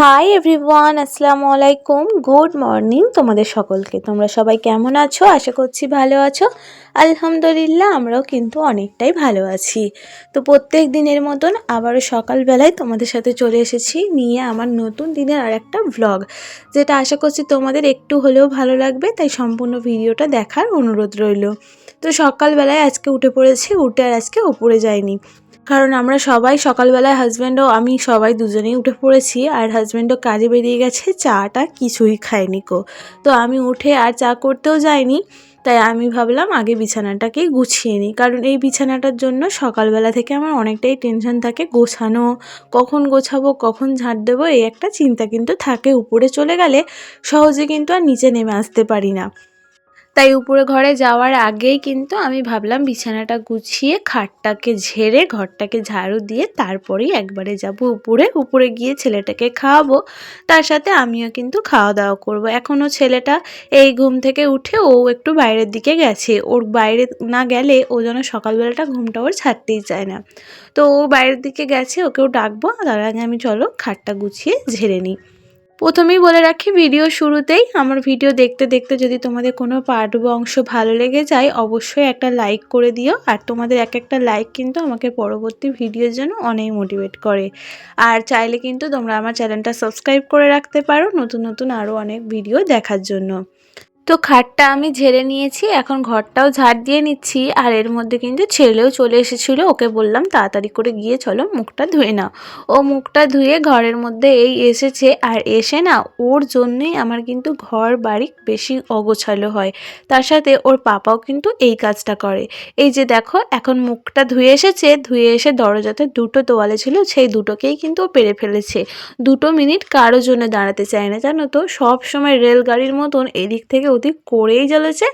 Hi everyone আসসালামু আলাইকুম good morning তোমাদের সকলকে। তোমরা সবাই কেমন আছো? আশা করছি ভালো আছো। আলহামদুলিল্লাহ, আমরাও কিন্তু অনেকটাই ভালো আছি। তো প্রত্যেক দিনের মতন আবারও সকালবেলায় তোমাদের সাথে চলে এসেছি নিয়ে আমার নতুন দিনের আর একটা ভ্লগ যেটা আশা করছি তোমাদের একটু হলেও ভালো লাগবে, তাই সম্পূর্ণ ভিডিওটা দেখার অনুরোধ রইল। তো সকালবেলায় আজকে উঠে পড়েছি, উঠে আর আজকে ওপরে যাইনি। কারণ আমরা সবাই সকালবেলায় হাজব্যান্ডও আমি সবাই দুজনেই উঠে পড়েছি আর হাজব্যান্ডও কাজে বেরিয়ে গেছে, চাটা কিছুই খায়নি কো। তো আমি উঠে আর চা করতেও যাইনি, তাই আমি ভাবলাম আগে বিছানাটাকেই গুছিয়ে নিই। কারণ এই বিছানাটার জন্য সকালবেলা থেকে আমার অনেকটাই টেনশন থাকে, গোছানো, কখন গোছাবো, কখন ঝাঁট দেবো, এই একটা চিন্তা কিন্তু থাকে। উপরে চলে গেলে সহজে কিন্তু আর নিচে নেমে আসতে পারি না। তাই উপরে ঘরে যাওয়ার আগেই কিন্তু আমি ভাবলাম বিছানাটা গুছিয়ে খাটটাকে ঝেড়ে ঘরটাকে ঝাড়ু দিয়ে তারপরেই একবারে যাব উপরে। উপরে গিয়ে ছেলেটাকে খাওয়াবো। তার সাথে আমিও কিন্তু খাওয়া দাওয়া করব। এখনও ছেলেটা এই ঘুম থেকে উঠে ও একটু বাইরের দিকে গেছে। ওর বাইরে না গেলে ও যেন সকালবেলাটা ঘুমটা ওর ছাড়তেই চায় না। তো ও বাইরের দিকে গেছে, ওকেও ডাকবো। তার আগে আমি চলো খাটটা গুছিয়ে ঝেড়ে নিই। প্রথমেই বলে রাখি ভিডিও শুরুতেই আমার ভিডিও দেখতে দেখতে যদি তোমাদের কোনো পার্ট বা অংশ ভালো লেগে যায়, অবশ্যই একটা লাইক করে দিও। আর তোমাদের এক একটা লাইক কিন্তু আমাকে পরবর্তী ভিডিওর জন্য অনেক মোটিভেট করে। আর চাইলে কিন্তু তোমরা আমার চ্যানেলটা সাবস্ক্রাইব করে রাখতে পারো নতুন নতুন আরও অনেক ভিডিও দেখার জন্য। তো খাটটা আমি ঝেড়ে নিয়েছি, এখন ঘরটাও ঝাড় দিয়ে নিচ্ছি, আর এর মধ্যে কিন্তু ছেলেও চলে এসেছিল, ওকে বললাম তাড়াতাড়ি করে গিয়ে চলো মুখটা ধুয়ে নাও। ও মুখটা ধুয়ে ঘরের মধ্যে এই এসেছে, আর এসে না ওর জন্যই আমার কিন্তু ঘর বাড়ি বেশি অগোছালো হয়, তার সাথে ওর পাপাও কিন্তু এই কাজটা করে। এই যে দেখো, এখন মুখটা ধুয়ে এসেছে, ধুয়ে এসে দরজাতে দুটো তোয়ালে ছিল, সেই দুটোকেই কিন্তু ও পেরে ফেলেছে। দুটো মিনিট কারও জন্য দাঁড়াতে চায় না, জানো তো? সব সময় রেলগাড়ির মতন এদিক থেকে ওদিক করেই চলেছে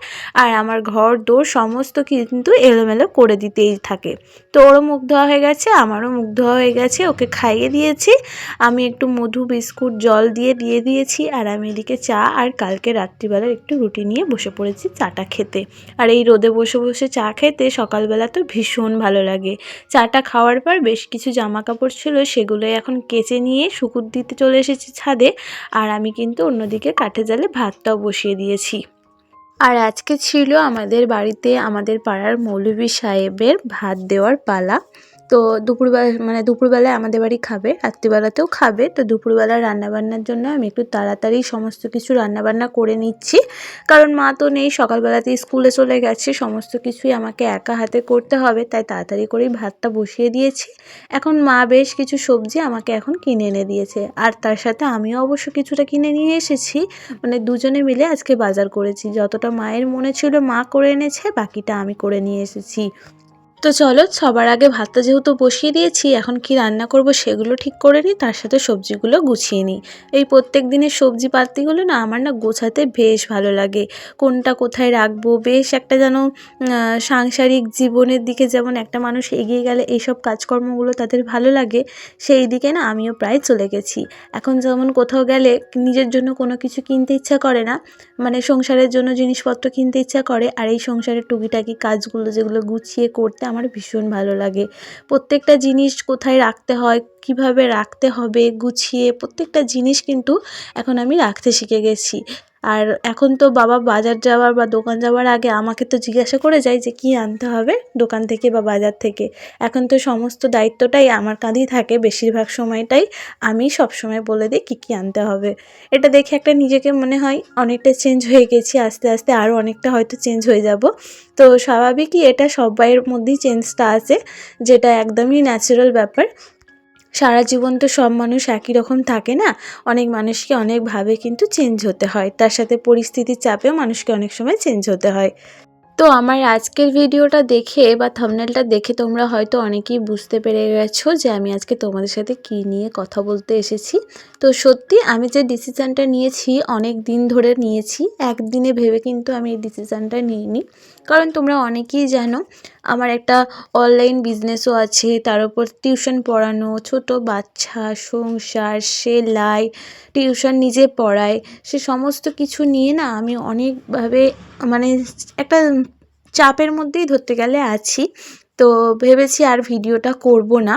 আর আমার ঘর, দোর সমস্ত কিন্তু এলোমেলো করে দিতেই থাকে। তো ওরও মুখ ধোয়া হয়ে গেছে, আমারও মুখ ধোয়া হয়ে গেছে, ওকে খাইয়ে দিয়েছি। আমি একটু মধু, বিস্কুট, জল দিয়ে দিয়ে দিয়েছি আর আমি এদিকে চা আর কালকে রাত্রিবেলার একটু রুটি নিয়ে বসে পড়েছি চাটা খেতে। আর এই রোদে বসে বসে চা খেতে সকালবেলা তো ভীষণ ভালো লাগে। চাটা খাওয়ার পর বেশ কিছু জামা কাপড় ছিল, সেগুলোই এখন কেচে নিয়ে শুকুর দিতে চলে এসেছি ছাদে। আর আমি কিন্তু অন্যদিকে কাঠে জালে ভাতটাও বসিয়ে দিয়েছি। আর আজকে ছিল আমাদের বাড়িতে আমাদের পাড়ার মৌলভী সাহেবের ভাত দেওয়ার পালা। তো দুপুরবেলা মানে দুপুরবেলায় আমাদের বাড়ি খাবে, রাত্রিবেলাতেও খাবে। তো দুপুরবেলা রান্নাবান্নার জন্য আমি একটু তাড়াতাড়ি সমস্ত কিছু রান্নাবান্না করে নিচ্ছি। কারণ মা তো নেই, সকালবেলাতেই স্কুলে চলে গেছে, সমস্ত কিছুই আমাকে একা হাতে করতে হবে, তাই তাড়াতাড়ি করেই ভাতটা বসিয়ে দিয়েছি। এখন মা বেশ কিছু সবজি আমাকে এখন কিনে এনে দিয়েছে। আর তার সাথে আমিও অবশ্য কিছুটা কিনে নিয়ে এসেছি। মানে দুজনে মিলে আজকে বাজার করেছি। যতটা মায়ের মনে ছিল মা করে এনেছে, বাকিটা আমি করে নিয়ে এসেছি। তো চলো, সবার আগে ভাতটা যেহেতু বসিয়ে দিয়েছি, এখন কি রান্না করব সেগুলো ঠিক করে নিই, তার সাথে সবজিগুলো গুছিয়ে নিই। এই প্রত্যেক দিনের সবজি পাতিগুলো না আমার না গোছাতে বেশ ভালো লাগে। কোনটা কোথায় রাখব? বেশ একটা যেন সাংসারিক জীবনের দিকে যেমন একটা মানুষ এগিয়ে গেলে এইসব কাজকর্মগুলো তাদের ভালো লাগে, সেই দিকে না আমিও প্রায় চলে গেছি। এখন যেমন কোথাও গেলে নিজের জন্য কোনো কিছু কিনতে ইচ্ছা করে না মানে সংসারের জন্য জিনিসপত্র কিনতে ইচ্ছা করে, আর এই সংসারের টুকিটাকি কাজগুলো যেগুলো গুছিয়ে করতে আমার ভীষণ ভালো লাগে। প্রত্যেকটা জিনিস কোথায় রাখতে হয়, কীভাবে রাখতে হবে, গুছিয়ে প্রত্যেকটা জিনিস কিন্তু এখন আমি রাখতে শিখে গেছি। আর এখন তো বাবা বাজার যাওয়ার বা দোকান যাওয়ার আগে আমাকে তো জিজ্ঞাসা করে যায় যে কী আনতে হবে দোকান থেকে বা বাজার থেকে। এখন তো সমস্ত দায়িত্বটাই আমার কাঁধেই থাকে, বেশিরভাগ সময়টাই আমি সব সময় বলে দিই কী কী আনতে হবে। এটা দেখে একটা নিজেকে মনে হয় অনেকটা চেঞ্জ হয়ে গেছি, আস্তে আস্তে আরও অনেকটা হয়তো চেঞ্জ হয়ে যাব। তো স্বাভাবিকই এটা সবাইয়ের মধ্যেই চেঞ্জটা আছে, যেটা একদমই ন্যাচারাল ব্যাপার। সারা জীবন তো সব মানুষ একই রকম থাকে না? অনেক মানুষকে অনেকভাবে কিন্তু চেঞ্জ হতে হয়। তার সাথে পরিস্থিতির চাপেও মানুষকে অনেক সময় চেঞ্জ হতে হয়। তো আমার আজকের ভিডিওটা দেখে বা থামনেলটা দেখে তোমরা হয়তো অনেকেই বুঝতে পেরে গেছো যে আমি আজকে তোমাদের সাথে কী নিয়ে কথা বলতে এসেছি। তো সত্যি আমি যে ডিসিশানটা নিয়েছি, অনেক দিন ধরে নিয়েছি, একদিনে ভেবে কিন্তু আমি এই ডিসিশানটা নিইনি। কারণ তোমরা অনেকেই জানো আমার একটা অনলাইন বিজনেসও আছে, তার উপর টিউশন পড়ানো, ছোট বাচ্চা, সংসার, সেলাই টিউশন নিজে পড়ায়, সে সমস্ত কিছু নিয়ে না আমি অনেকভাবে মানে একটা চাপের মধ্যেই ধরতে গেলে আছি। তো ভেবেছি আর ভিডিওটা করব না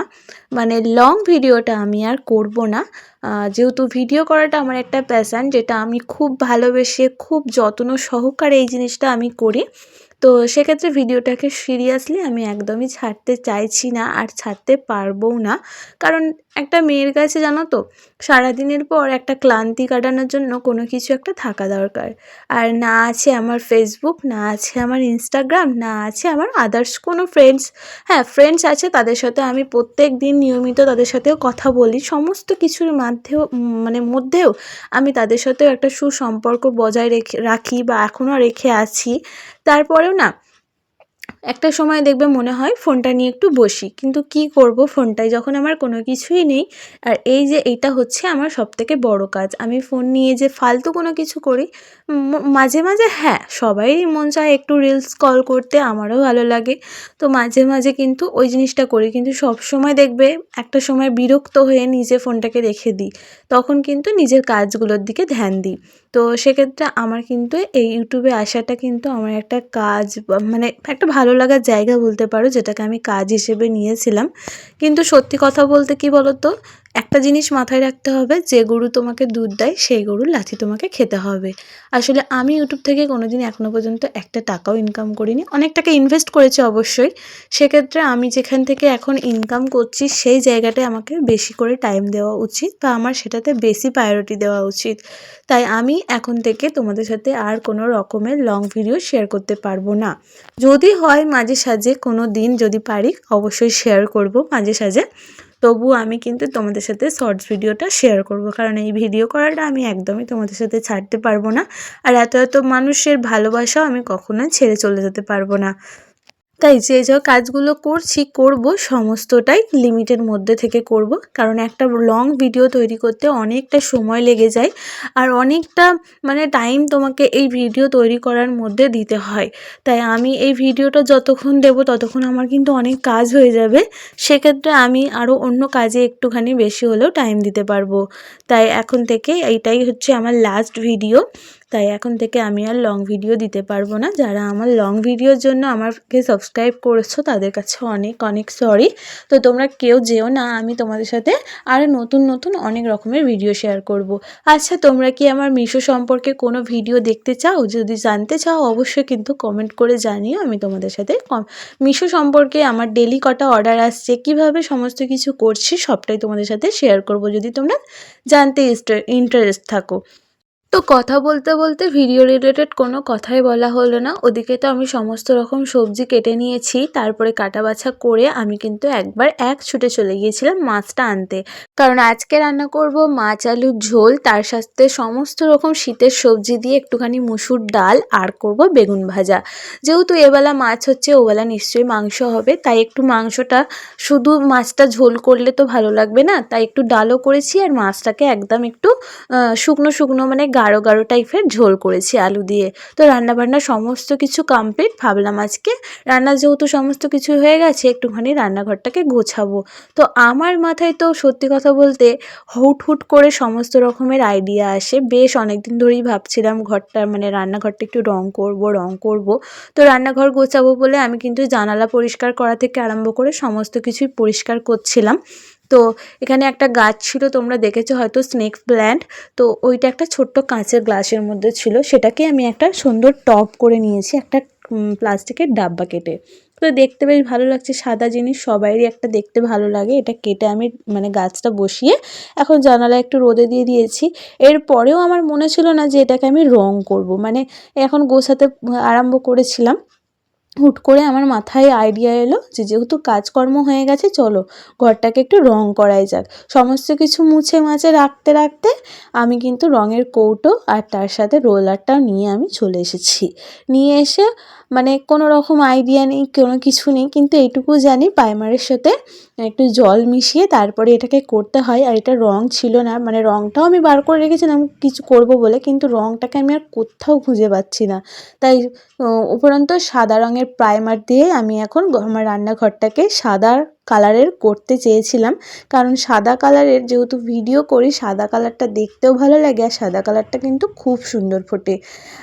মানে লং ভিডিওটা আমি আর করব না। যেহেতু ভিডিও করাটা আমার একটা প্যাশান যেটা আমি খুব ভালোবেসে, খুব যত্ন সহকারে এই জিনিসটা আমি করি। তো সেক্ষেত্রে ভিডিওটাকে সিরিয়াসলি আমি একদমই ছাড়তে চাইছি না আর ছাড়তে পারবও না। কারণ একটা মেয়ের কাছে জানো তো, সারাদিনের পর একটা ক্লান্তি কাটানোর জন্য কোনো কিছু একটা থাকা দরকার। আর না আছে আমার ফেসবুক না আছে আমার ইনস্টাগ্রাম না আছে আমার আদার্স কোনো ফ্রেন্ডস হ্যাঁ ফ্রেন্ডস আছে, তাদের সাথে আমি প্রত্যেক দিন নিয়মিত তাদের সাথেও কথা বলি। সমস্ত কিছুর মাধ্যেও মানে মধ্যেও আমি তাদের সাথেও একটা সুসম্পর্ক বজায় রেখে, রাখি বা এখনও রেখে আছি। তারপরেও না একটা সময় দেখবে মনে হয় ফোনটা নিয়ে একটু বসি, কিন্তু কি করব ফোনটায় যখন আমার কোনো কিছুই নেই? আর এই যে এইটা হচ্ছে আমার সবথেকে বড় কাজ। আমি ফোন নিয়ে যে ফালতু কোনো কিছু করি মাঝে মাঝে হ্যাঁ সবারই মন চায় একটু রিলস কল করতে, আমারও ভালো লাগে। তো মাঝে মাঝে কিন্তু ওই জিনিসটা করি, কিন্তু সব সময় দেখবে একটা সময় বিরক্ত হয়ে নিজে ফোনটাকে রেখে দিই, তখন কিন্তু নিজের কাজগুলোর দিকে ধ্যান দিই। তো সেক্ষেত্রে আমার কিন্তু এই ইউটিউবে আসাটা কিন্তু আমার একটা কাজ মানে একটা ভালো লাগার জায়গা বলতে পারো, যেটাকে আমি কাজ হিসেবে নিয়েছিলাম। কিন্তু সত্যি কথা বলতে কি বলো তো একটা জিনিস মাথায় রাখতে হবে, যে গরু তোমাকে দুধ দেয়, সেই গরুর লাথি তোমাকে খেতে হবে। আসলে আমি ইউটিউব থেকে কোনোদিন এখনও পর্যন্ত একটা টাকাও ইনকাম করিনি। অনেক টাকা ইনভেস্ট করেছি অবশ্যই। সেক্ষেত্রে আমি যেখান থেকে এখন ইনকাম করছি, সেই জায়গাটায় আমাকে বেশি করে টাইম দেওয়া উচিত বা আমার সেটাতে বেশি প্রায়োরিটি দেওয়া উচিত। তাই আমি এখন থেকে তোমাদের সাথে আর কোনো রকমের লং ভিডিও শেয়ার করতে পারব না। যদি হয় মাঝে সাঝে কোনো দিন যদি পারি, অবশ্যই শেয়ার করব মাঝে সাঝে। তবু আমি কিন্তু তোমাদের সাথে শর্টস ভিডিওটা শেয়ার করব। কারণ এই ভিডিও করাটা আমি একদমই তোমাদের সাথে ছাড়তে পারব না। আর এত এত মানুষের ভালোবাসাও আমি কখনোই ছেড়ে চলে যেতে পারব না। তাই যে যে কাজগুলো করছি, করব সমস্তটাই লিমিটের মধ্যে থেকে করব। কারণ একটা লং ভিডিও তৈরি করতে অনেকটা সময় লেগে যায় আর অনেকটা মানে টাইম তোমাকে এই ভিডিও তৈরি করার মধ্যে দিতে হয়। তাই আমি এই ভিডিওটা যতক্ষণ দেব, ততক্ষণ আমার কিন্তু অনেক কাজ হয়ে যাবে। সেক্ষেত্রে আমি আরও অন্য কাজে একটুখানি বেশি হলেও টাইম দিতে পারব। তাই এখন থেকে এইটাই হচ্ছে আমার লাস্ট ভিডিও তাই এখন থেকে আমি আর লং ভিডিও দিতে পারব না। যারা আমার লং ভিডিওর জন্য আমাকে সাবস্ক্রাইব করেছ, তাদের কাছে অনেক অনেক সরি তো তোমরা কেউ যেও না, আমি তোমাদের সাথে আর নতুন নতুন অনেক রকমের ভিডিও শেয়ার করব। আচ্ছা তোমরা কি আমার মিশো সম্পর্কে কোনো ভিডিও দেখতে চাও? যদি জানতে চাও, অবশ্যই কিন্তু কমেন্ট করে জানিও, আমি তোমাদের সাথে মিশো সম্পর্কে আমার ডেলি কটা অর্ডার আসছে, কীভাবে সমস্ত কিছু করছি, সবটাই তোমাদের সাথে শেয়ার করব। যদি তোমরা জানতে ইন্টারেস্ট থাকো। তো কথা বলতে বলতে ভিডিও রিলেটেড কোনো কথাই বলা হলো না। ওদিকে তো আমি সমস্ত রকম সবজি কেটে নিয়েছি, তারপরে কাটা বাছা করে আমি কিন্তু একবার এক ছুটে চলে গিয়েছিলাম মাছটা আনতে। কারণ আজকে রান্না করব মাছ আলুর ঝোল, তার সাথে সমস্ত রকম শীতের সবজি দিয়ে একটুখানি মুসুর ডাল আর করব বেগুন ভাজা। যেহেতু এবেলা মাছ হচ্ছে, ওবেলা নিশ্চয়ই মাংস হবে, তাই একটু মাংসটা শুধু মাছটা ঝোল করলে তো ভালো লাগবে না, তাই একটু ডালও করেছি আর মাছটাকে একদম একটু শুকনো শুকনো মানে গাঢ় গাঢ় টাইপের ঝোল করেছি আলু দিয়ে। তো রান্নাবান্না সমস্ত কিছু কমপ্লিট ভাবলাম আজকে রান্না যেহেতু সমস্ত কিছু হয়ে গেছে, একটুখানি রান্নাঘরটাকে গোছাবো। তো আমার মাথায় তো সত্যি কথা বলতে হুট হুট করে সমস্ত রকমের আইডিয়া আসে। বেশ অনেক দিন ধরেই ভাবছিলাম ঘরটা মানে রান্নাঘরটা একটু রং করব রং করব। তো রান্নাঘর গোছাবো বলে আমি কিন্তু জানালা পরিষ্কার করা থেকে আরম্ভ করে সমস্ত কিছুই পরিষ্কার করছিলাম। তো এখানে একটা গাছ ছিল, তোমরা দেখেছ হয়তো স্নেক প্ল্যান্ট তো ওইটা একটা ছোট্ট কাঁচের গ্লাসের মধ্যে ছিল, সেটাকে আমি একটা সুন্দর টপ করে নিয়েছি, একটা প্লাস্টিকের ডাব্বা কেটে। তো দেখতে বেশ ভালো লাগছে, সাদা জিনিস, সবাইরই একটা দেখতে ভালো লাগে, এটা কেটে আমি মানে গাছটা বসিয়ে এখন জানালা একটু রোদে দিয়ে দিয়েছি। এরপরেও আমার মনে ছিল না যে এটাকে আমি রং করব মানে এখন গোছাতে আরম্ভ করেছিলাম। হুট করে আমার মাথায় আইডিয়া এলো যে যেহেতু কাজকর্ম হয়ে গেছে, চলো ঘরটাকে একটু রং করাই যাক। সমস্ত কিছু মুছে মাছে রাখতে রাখতে আমি কিন্তু রঙের কৌটো আর তার সাথে রোলারটাও নিয়ে আমি চলে এসেছি। নিয়ে এসে মানে কোনো রকম আইডিয়া নেই, কোনো কিছু নেই, কিন্তু এইটুকু জানি প্রাইমারের সাথে একটু জল মিশিয়ে তারপরে এটাকে করতে হয়। আর এটা রং ছিল না মানে রংটাও আমি বার করে রেখেছিলাম, কিছু করব বলে, কিন্তু রংটাকে আমি আর কোথাও খুঁজে পাচ্ছি না। তাই উপরন্ত সাদা রঙের প্রাইমার দিয়ে আমি এখন আমার রান্নাঘরটাকে সাদা কালারের করতে চেয়েছিলাম। কারণ সাদা কালারের যেহেতু ভিডিও করি সাদা কালারটা দেখতেও ভালো লাগে আর সাদা কালারটা কিন্তু খুব সুন্দর ফোটে।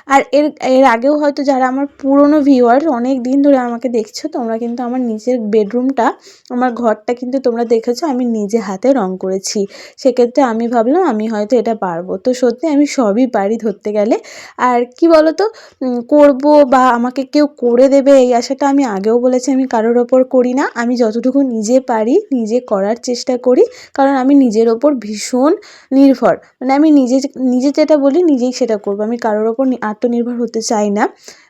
আর এর এর আগেও হয়তো যারা আমার পুরনো ভিউয়ার অনেক দিন ধরে আমাকে দেখছ তোমরা কিন্তু আমার নিজের বেডরুমটা আমার ঘরটা কিন্তু তোমরা দেখেছ আমি নিজে হাতে রং করেছি। সেক্ষেত্রে আমি ভাবলাম আমি হয়তো এটা পারব। তো সত্যি আমি সবই পারি ধরতে গেলে। আর কি বলো তো উম, করব বা আমাকে কেউ করে দেবে এই আশাটা আমি আগেও বলেছি আমি কারোর ওপর করি না। আমি যতটুকু নিজে পারি, নিজে করার চেষ্টা করি, কারণ আমি নিজের ওপর ভীষণ নির্ভর। মানে আমি নিজে নিজে যেটা বলি নিজেই সেটা করব। আমি কারোর ওপর আত্মনির্ভর হতে চাই না।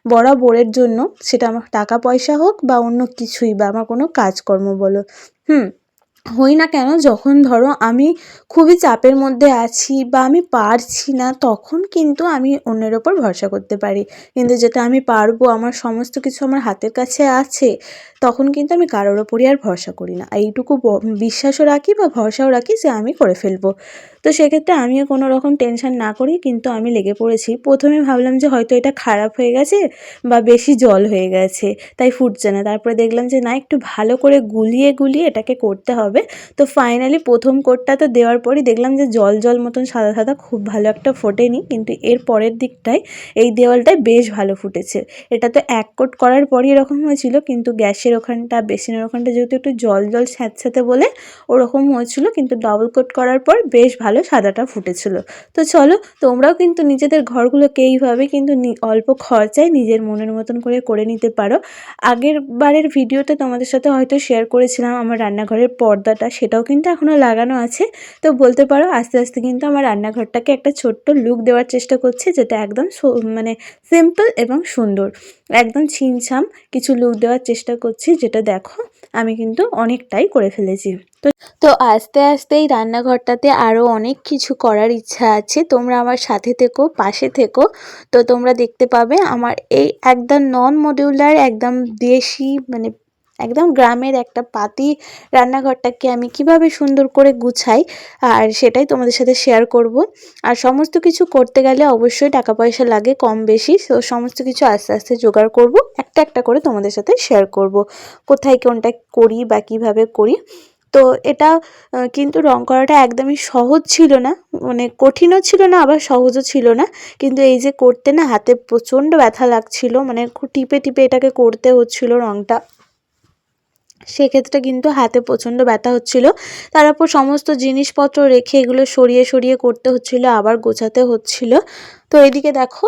বরাবরের জন্য সেটা আমার টাকা পয়সা হোক বা অন্য কিছুই বা আমার কোনো কাজকর্ম বলো। হুম? হই না কেন, যখন ধরো আমি খুবই চাপের মধ্যে আছি বা আমি পারছি না, তখন কিন্তু আমি অন্যের ওপর ভরসা করতে পারি। কিন্তু যেটা আমি পারব, আমার সমস্ত কিছু আমার হাতের কাছে আছে, তখন কিন্তু আমি কারোর ওপরই আর ভরসা করি না। এইটুকু বিশ্বাসও রাখি বা ভরসাও রাখি যে আমি করে ফেলব। তো সেক্ষেত্রে আমিও কোনো রকম টেনশন না করি, কিন্তু আমি লেগে পড়েছি। প্রথমে ভাবলাম যে হয়তো এটা খারাপ হয়ে গেছে বা বেশি জল হয়ে গেছে, তাই ফুটছে না। তারপরে দেখলাম যে না, একটু ভালো করে গুলিয়ে গুলিয়ে এটাকে করতে হবে। তো ফাইনালি প্রথম কোটটা তো দেওয়ার পরই দেখলাম যে জল জল মতন সাদা সাদা খুব ভালো একটা ফোটেনি, কিন্তু এর পরের দিকটায় এই দেওয়ালটায় বেশ ভালো ফুটেছে। এটা তো এক কোট করার পরই এরকম হয়েছিল, কিন্তু গ্যাসের ওখানটা, বেসিনের ওখানটা যেহেতু একটু জল জল স্যাঁতস্যাঁতে বলে ওরকম হয়েছিল, কিন্তু ডবল কোট করার পর বেশ ভালো সাদাটা ফুটেছিল। তো চলো, তোমরাও কিন্তু নিজেদের ঘরগুলোকে এইভাবে কিন্তু অল্প খরচায় নিজের মনের মতন করে করে নিতে পারো। আগের বারের ভিডিওতে তোমাদের সাথে হয়তো শেয়ার করেছিলাম আমার রান্নাঘরের পর্দাটা, সেটাও কিন্তু এখনও লাগানো আছে। তো বলতে পারো, আস্তে আস্তে কিন্তু আমার রান্নাঘরটাকে একটা ছোট্ট লুক দেওয়ার চেষ্টা করছি, যেটা একদম মানে সিম্পল এবং সুন্দর। একদম ছিমছাম কিছু লুক দেওয়ার চেষ্টা করছি, যেটা দেখো আমি কিন্তু অনেকটাই করে ফেলেছি। তো আস্তে আস্তে এই রান্নাঘরটাতে আরও অনেক কিছু করার ইচ্ছা আছে। তোমরা আমার সাথে থেকো, পাশে থেকো। তো তোমরা দেখতে পাবে আমার এই একদম নন মডিউলার একদম দেশি মানে একদম গ্রামের একটা পাতি রান্নাঘরটাকে আমি কীভাবে সুন্দর করে গুছাই, আর সেটাই তোমাদের সাথে শেয়ার করব। আর সমস্ত কিছু করতে গেলে অবশ্যই টাকা পয়সা লাগে কম বেশি, তো সমস্ত কিছু আস্তে আস্তে জোগাড় করব, একটা একটা করে তোমাদের সাথে শেয়ার করব। কোথায় কোনটা করি বা কীভাবে করি তো এটা কিন্তু রং করাটা একদমই সহজ ছিল না। মানে কঠিনও ছিল না, আবার সহজও ছিল না। কিন্তু এই যে করতে না হাতে প্রচণ্ড ব্যথা লাগছিল মানে খুব টিপে টিপে এটাকে করতে হচ্ছিল রংটা। সেক্ষেত্রে কিন্তু হাতে প্রচণ্ড ব্যথা হচ্ছিল। তার উপর সমস্ত জিনিসপত্র রেখে এগুলো সরিয়ে সরিয়ে করতে হচ্ছিল, আবার গোছাতে হচ্ছিল। তো এদিকে দেখো,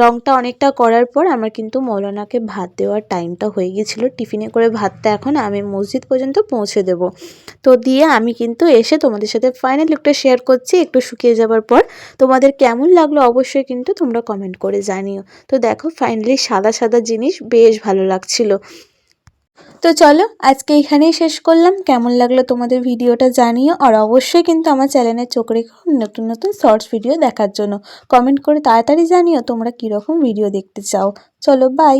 রংটা অনেকটা করার পর আমার কিন্তু মৌলানাকে ভাত দেওয়ার টাইমটা হয়ে গিয়েছিল টিফিনে করে ভাতটা এখন আমি মসজিদ পর্যন্ত পৌঁছে দেব। তো দিয়ে আমি কিন্তু এসে তোমাদের সাথে ফাইনাল লুকটা শেয়ার করছি একটু শুকিয়ে যাবার পর। তোমাদের কেমন লাগল অবশ্যই কিন্তু তোমরা কমেন্ট করে জানিও। তো দেখো ফাইনালি সাদা সাদা জিনিস বেশ ভালো লাগছিল। তো চলো, আজকে এখানেই শেষ করলাম। কেমন লাগল তোমাদের ভিডিওটা জানিও। আর অবশ্যই কিন্তু আমার চ্যানেলের চোখ রেখো নতুন নতুন শর্টস ভিডিও দেখার জন্য। কমেন্ট করে তাড়াতাড়ি জানিও তোমরা কীরকম ভিডিও দেখতে চাও। চলো, বাই!